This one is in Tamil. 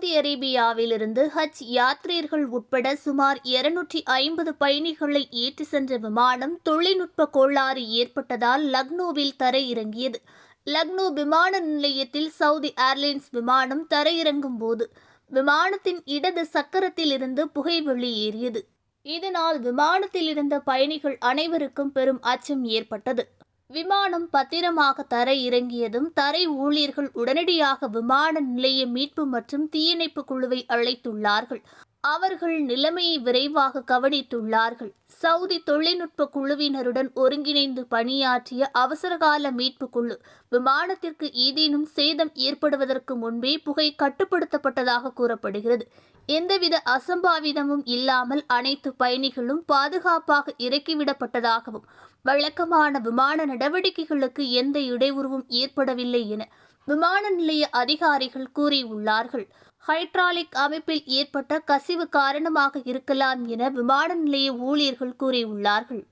சவுதி அரேபியாவிலிருந்து ஹஜ் யாத்ரீர்கள் உட்பட சுமார் இருநூற்றி ஐம்பது பயணிகளை ஏற்றி சென்ற விமானம் தொழில்நுட்ப கோளாறு ஏற்பட்டதால் லக்னோவில் தரையிறங்கியது. லக்னோ விமான நிலையத்தில் சவுதி ஏர்லைன்ஸ் விமானம் தரையிறங்கும் போது விமானத்தின் இடது சக்கரத்தில் இருந்து புகை வெளியேறியது. இதனால் விமானத்தில் இருந்த பயணிகள் அனைவருக்கும் பெரும் அச்சம் ஏற்பட்டது. விமானம் பத்திரமாக தரை இறங்கியதும் தரை ஊழியர்கள் உடனடியாக விமான நிலைய மீட்பு மற்றும் தீயணைப்பு குழுவை அழைத்துள்ளார்கள். அவர்கள் நிலைமையை விரைவாக கவனித்துள்ளார்கள். சவுதி தொழில்நுட்ப குழுவினருடன் ஒருங்கிணைந்து பணியாற்றிய அவசரகால மீட்பு குழு விமானத்திற்கு ஏதேனும் சேதம் ஏற்படுவதற்கு முன்பே புகை கட்டுப்படுத்தப்பட்டதாக கூறப்படுகிறது. எந்தவித அசம்பாவிதமும் இல்லாமல் அனைத்து பயணிகளும் பாதுகாப்பாக இறக்கிவிடப்பட்டதாகவும் வழக்கமான விமான நடவடிக்கைகளுக்கு எந்த இடையூறுவும் ஏற்படவில்லை என விமான நிலைய அதிகாரிகள் கூறியுள்ளார்கள். ஹைட்ராலிக் அமைப்பில் ஏற்பட்ட கசிவு காரணமாக இருக்கலாம் என விமான நிலைய ஊழியர்கள் கூறியுள்ளார்கள்.